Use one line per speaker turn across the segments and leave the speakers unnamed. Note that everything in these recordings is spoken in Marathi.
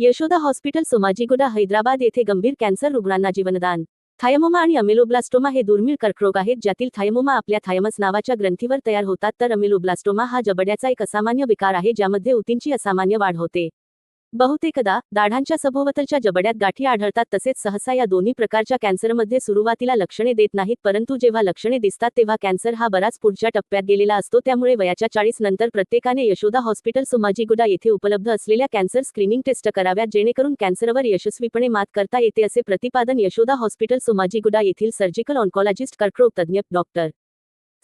यशोदा हॉस्पिटल सोमाजीगुडा हैदराबाद येथे गंभीर कॅन्सर रुग्णांना जीवनदान. थायमोमा आणि अमेलोब्लास्टोमा हे दुर्मिळ कर्करोग आहेत ज्यातील थायमोमा आपल्या थायमस नावाच्या ग्रंथीवर तयार होतात तर अमेलोब्लास्टोमा हा जबड्याचा एक असामान्य विकार आहे ज्यामध्ये उतींची असामान्य वाढ होते. बहुतेकदा दाढांच्या सभोवतालच्या जबड्यात गाठी आढळतात तसेच सहसा या दोन्ही प्रकारच्या कॅन्सरमध्ये सुरुवातीला लक्षणे देत नाहीत परंतु जेव्हा लक्षणे दिसतात तेव्हा कॅन्सर हा बराच पुढच्या टप्प्यात गेलेला असतो. त्यामुळे वयाच्या चाळीस नंतर प्रत्येकाने यशोदा हॉस्पिटल सोमाजीगुडा येथे उपलब्ध असलेल्या कॅन्सर स्क्रीनिंग टेस्ट कराव्यात जेणेकरून कॅन्सरवर यशस्वीपणे मात करता येते असे प्रतिपादन यशोदा हॉस्पिटल सोमाजीगुडा येथील सर्जिकल ऑन्कॉलॉजिस्ट कर्करोग तज्ज्ञ डॉक्टर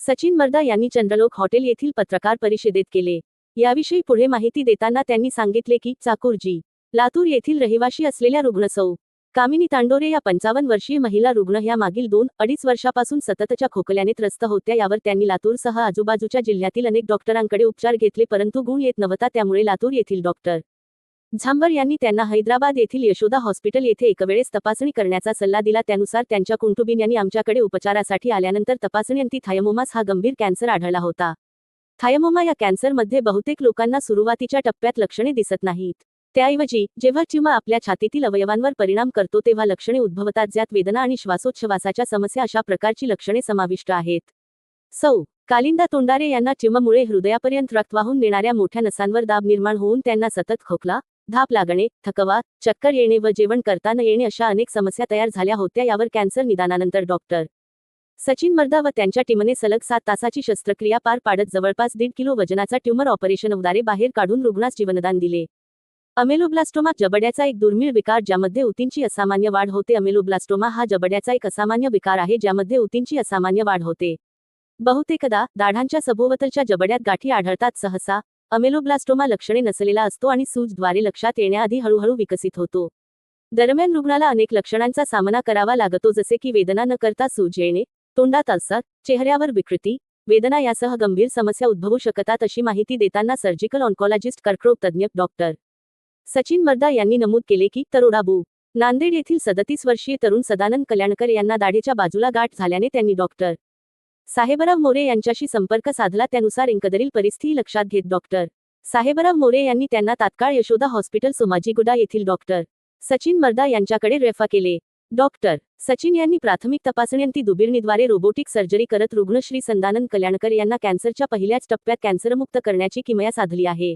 सचिन मर्दा यांनी चंद्रलोक हॉटेल येथील पत्रकार परिषदेत केले. याविषयी पुढे माहिती देताना त्यांनी सांगितले की चाकूरजी लातूर येथील रहिवाशी असलेल्या रुग्णसौ कामिनी तांडोरे या पंचावन्न वर्षीय महिला रुग्ण ह्या मागील दोन अडीच वर्षापासून सततच्या खोकल्याने त्रस्त होत्या यावर त्यांनी लातूरसह आजूबाजूच्या जिल्ह्यातील अनेक डॉक्टरांकडे उपचार घेतले परंतु गुण येत नव्हता त्यामुळे लातूर येथील डॉक्टर झांबर यांनी त्यांना हैदराबाद येथील यशोदा हॉस्पिटल येथे एकवेळेस तपासणी करण्याचा सल्ला दिला. त्यानुसार त्यांच्या कुटुंबीन यांनी आमच्याकडे उपचारासाठी आल्यानंतर तपासणीअंती थायमोमास हा गंभीर कॅन्सर आढळला होता. थायमोमा या कॅन्सरमध्ये बहुतेक लोकांना सुरुवातीच्या टप्प्यात लक्षणे दिसत नाहीत. त्याऐवजी जेव्हा चिमा आपल्या छातीतील अवयवांवर परिणाम करतो तेव्हा लक्षणे उद्भवतात ज्यात वेदना आणि श्वासोच्छवासाच्या समस्या अशा प्रकारची लक्षणे समाविष्ट आहेत. सौ. कालिंदा तोंडारे यांना चिममुळे हृदयापर्यंत रक्त वाहून नेणाऱ्या मोठ्या नसांवर दाब निर्माण होऊन त्यांना सतत खोकला धाप लागणे थकवा चक्कर येणे व जेवण करता न येणे अशा अनेक समस्या तयार झाल्या होत्या यावर कॅन्सर निदानानंतर डॉक्टर. सचिन मर्दा व त्यांच्या टीमने सलग सात तासाची शस्त्रक्रिया पार पाडत जवळपास दीड किलो वजनाचा ट्यूमर उदारे बाहेर काढून रुग्णास जीवनदान दिले. अमेलोब्लास्टोमा जबड्याचा एक दुर्मिळ विकार ज्यामध्ये उतींची असामान्य वाढ होते. अमेलोब्लास्टोमा हा जबड्याचा एक असामान्य विकार आहे ज्यामध्ये उतींची असामान्य वाढ होते. बहुतेकदा दाढांच्या सभोवतालच्या जबड्यात गाठी आढळतात. सहसा अमेलोब्लास्टोमा लक्षणे नसलेला असतो आणि सूजद्वारे लक्षात येण्याआधी हळूहळू विकसित होतो. दरम्यान रुग्णाला अनेक लक्षणांचा सामना करावा लागतो जसे की वेदना न करता सूज येणे तोंडात अल्सर चेहऱ्यावर विकृती वेदना यासह गंभीर समस्या उद्भवू शकतात अशी माहिती देताना सर्जिकल ऑन्कॉलॉजिस्ट कर्करोग तज्ज्ञ डॉक्टर सचिन मर्दा यांनी नमूद केले की तरुडाबू नांदेड येथील सदतीस वर्षीय तरुण सदानंद कल्याणकर यांना दाढेच्या बाजूला गाठ झाल्याने त्यांनी डॉक्टर साहेबराव मोरे यांच्याशी संपर्क साधला त्यानुसार इंकदरील परिस्थिती लक्षात घेत डॉक्टर साहेबराव मोरे यांनी त्यांना तात्काळ यशोदा हॉस्पिटल सोमाजीगुडा येथील डॉक्टर सचिन मर्दा यांच्याकडे रेफा केले. डॉक्टर सचिन यांनी प्राथमिक तपासण्यांती दुबिरणीद्वारे रोबोटिक सर्जरी करत रुग्ण श्री संदानंद कल्याणकर यांना कॅन्सरच्या पहिल्याच टप्प्यात कॅन्सरमुक्त करण्याची किमया साधली आहे.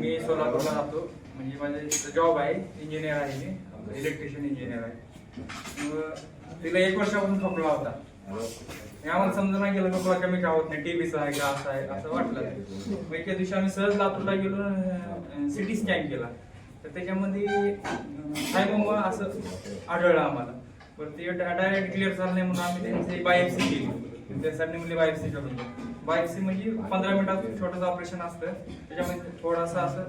मी सोलापूरला राहतो. म्हणजे माझे जॉब आहे इंजिनियर आहे मी. इलेक्ट्रिशियन इंजिनियर आहे. मग तिला एक वर्षापासून खोकला होता. आम्हाला समजा नाही गेलं खोकला कमी का होत नाही टीबीचा आहे का असं आहे असं वाटलं. मग एका दिवशी आम्ही सहज लातूरला गेलो सिटी स्कॅन केला. तर त्याच्यामध्ये थायमोमा असं आढळलं आम्हाला. पण ते डायरेक्ट क्लिअर झालं नाही म्हणून आम्ही त्यांची बायोप्सी केली. त्यासाठी म्हणजे बायोप्सी करून बायोप्सी म्हणजे पंधरा मिनिटात छोटंसं ऑपरेशन असतं. त्याच्यामध्ये थोडासा असं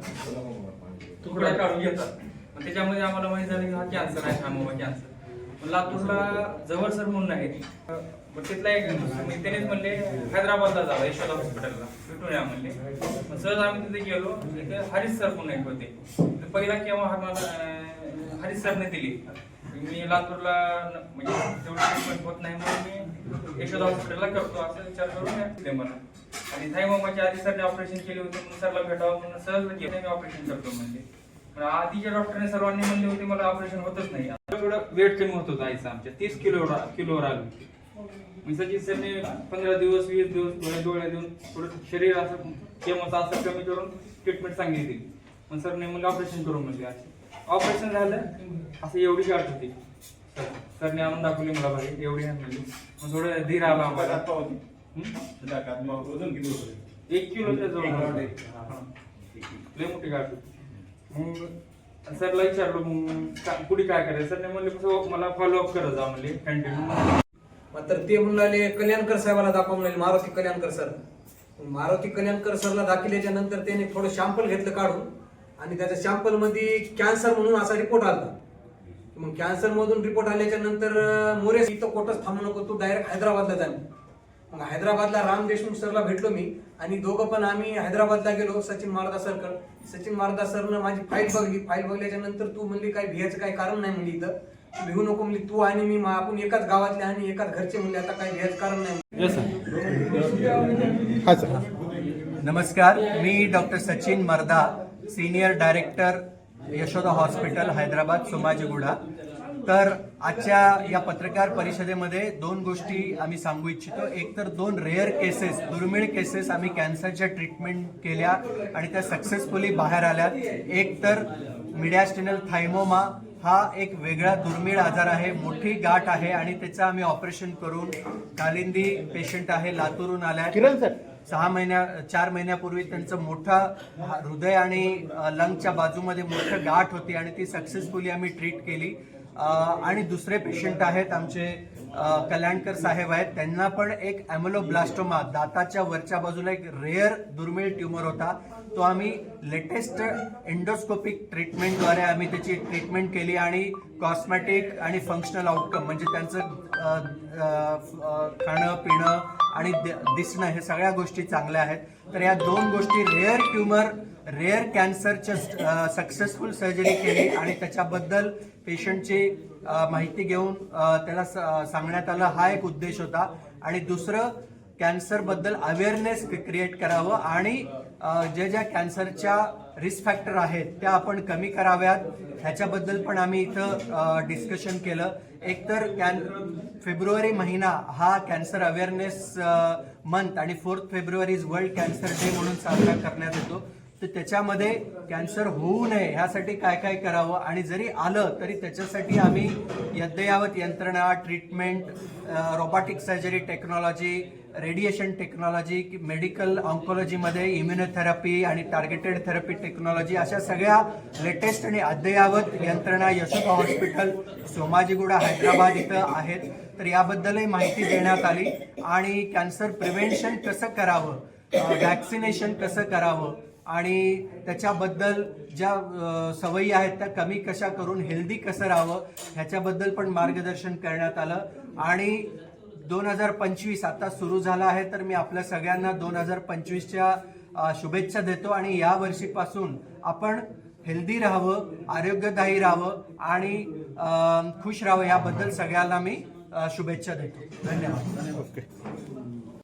तुकडा काढून घेतात. मग त्याच्यामध्ये आम्हाला माहिती झालं की हा कॅन्सर आहे थायमोमा कॅन्सर लातूरला जवळ सर म्हणून आहे मग तिथला एक मी त्यानेच म्हणले हैदराबादला जावं यशोदा हॉस्पिटलला भेटून या म्हणले. मग सहज आम्ही तिथे गेलो. तिथे हरीश सर म्हणून एक होते. तर पहिला केव्हा हा मला हरीश सरने दिली. मी लातूरला म्हणजे तेवढं ट्रीटमेंट होत नाही म्हणून मी यशोदा हॉस्पिटलला करतो असं विचार करून दिले मला. आणि माझ्या आधी सरने ऑपरेशन केले होते म्हणून सरला भेटावं म्हणून सहज मी ऑपरेशन करतो म्हणजे पण आधीच्या डॉक्टरने सर्वांनी म्हणले होते मला ऑपरेशन होतच नाही. एवढं वेट कमी होत होतं आईचं आमच्या. तीस किलो किलोवर आलो मी सचिन सरने पंधरा दिवस वीस दिवस थोड्या डोळ्या देऊन थोडं शरीर असं केमोचं असं कमी करून ट्रीटमेंट सांगितली. मग सरने म्हणलं ऑपरेशन करून म्हणले असं ऑपरेशन झालं असं एवढी गाठ होती. सर सरने आणून दाखवली मला भाई एवढी हात म्हणजे मग थोडं धीर आला आम्हाला? एक किलोच्या जवळ हा. लय मोठी गाठ होती. मग सरला विचारलो मग का- पुढे काय करायचं? सरने म्हणले कसं मला फॉलोअप करत जा म्हणले. कंटिन्यू
मात्र ते म्हणाले कल्याणकर साहेबाला दाखवा म्हणाले मारुती कल्याणकर सर. मारुती कल्याणकर सरला दाखवल्याच्या नंतर त्याने थोडं शॅम्पल घेतलं काढून. आणि त्याच्या शॅम्पलमध्ये कॅन्सर म्हणून असा रिपोर्ट आला मग कॅन्सर मधून रिपोर्ट आल्याच्यानंतर मोरे इथं कोटच थांबू नको तू डायरेक्ट हैदराबादला जा. मग हैदराबादला राम देशमुख सरला भेटलो मी आणि दोघं पण आम्ही हैदराबादला गेलो सचिन मारदा सरकर सचिन मारदा सरनं माझी फाईल बघली. फाईल बघल्याच्या नंतर तू म्हणली काय भियाचं काही कारण नाही म्हणली इथं. भिवू नको म्हणली तू आणि मी आपण एकाच गावातले आणि एकाच घरचे म्हणले आता काही भियाचं कारण नाही.
सर
नमस्कार मी doctor Sachin Marda senior director Yashoda hospital Hyderabad Somajiguda तर आजच्या या पत्रकार परिषदेमध्ये दोन गोष्टी आम्ही सांगू इच्छितो. एक तर दोन रेअर केसेस दुर्मिळ केसेस आम्ही कॅन्सरच्या ट्रीटमेंट केल्या आणि त्या सक्सेसफुली बाहेर आल्या. एक तर मिडॅस्टिनल थायमोमा हा एक वेगळा दुर्मिळ आजार आहे मोठी गाठ आहे आणि त्याचं आम्ही ऑपरेशन करून कालिंदी पेशंट आहे लातूरून आल्या.
किरण सर
सहा महिन्या चार महिन्यापूर्वी त्यांचं मोठं हृदय आणि लंगच्या बाजूमध्ये मोठं गाठ होती आणि ती सक्सेसफुली आम्ही ट्रीट केली. आणि दुसरे पेशंट आहेत आमचे कल्याणकर साहेब आहेत. त्यांना पण एक अॅमोलोब्लास्टोमा दाताच्या वरच्या बाजूला एक रेअर दुर्मिळ ट्युमर होता. तो आम्ही लेटेस्ट एंडोस्कोपिक ट्रीटमेंटद्वारे आम्ही त्याची ट्रीटमेंट केली आणि कॉस्मॅटिक आणि फंक्शनल आउटकम म्हणजे त्यांचं खाणं पिणं आणि दि- दिसणं हे सगळ्या गोष्टी चांगल्या आहेत. तर या दोन गोष्टी रेअर ट्युमर रेअर कॅन्सरच्या सक्सेसफुल सर्जरी केली आणि त्याच्याबद्दल पेशंटची माहिती घेऊन त्याला स- सांगण्यात आलं. हा एक उद्देश होता. आणि दुसरं कॅन्सरबद्दल अवेअरनेस क्रिएट करावं आणि जे ज्या ज्या कॅन्सरच्या रिस्क फॅक्टर आहेत त्या आपण कमी कराव्यात. ह्याच्याबद्दल पण आम्ही इथं डिस्कशन केलं. एकतर कॅन फेब्रुवारी महिना हा कॅन्सर अवेअरनेस मंथ आणि fourth February is World Cancer Day म्हणून साजरा करण्यात येतो. तर त्याच्यामध्ये कॅन्सर होऊ नये ह्यासाठी काय काय करावं? आणि जरी आलं तरी त्याच्यासाठी आम्ही अद्ययावत यंत्रणा treatment robotic surgery technology radiation technology medical ऑन्कॉलॉजीमध्ये immunotherapy आणि टार्गेटेड थेरपी टेक्नॉलॉजी अशा सगळ्या लेटेस्ट आणि अद्ययावत यंत्रणा यशोका हॉस्पिटल सोमाजीगुडा हैदराबाद इथं आहेत. तर याबद्दलही माहिती देण्यात आली. आणि कॅन्सर प्रिव्हेन्शन कसं करावं? व्हॅक्सिनेशन कसं करावं? आणि त्याच्याबद्दल ज्या सवयी आहेत त्या कमी कशा करून हेल्दी कसं राहावं ह्याच्याबद्दल पण मार्गदर्शन करण्यात आलं. आणि दोन हजार पंचवीस आता सुरू झाला आहे तर मी आपल्या सगळ्यांना दोन हजार पंचवीसच्या शुभेच्छा देतो आणि या वर्षीपासून आपण हेल्दी राहावं आरोग्यदायी राहावं आणि खुश राहावं याबद्दल सगळ्यांना मी शुभेच्छा देतो. धन्यवाद.
ओके.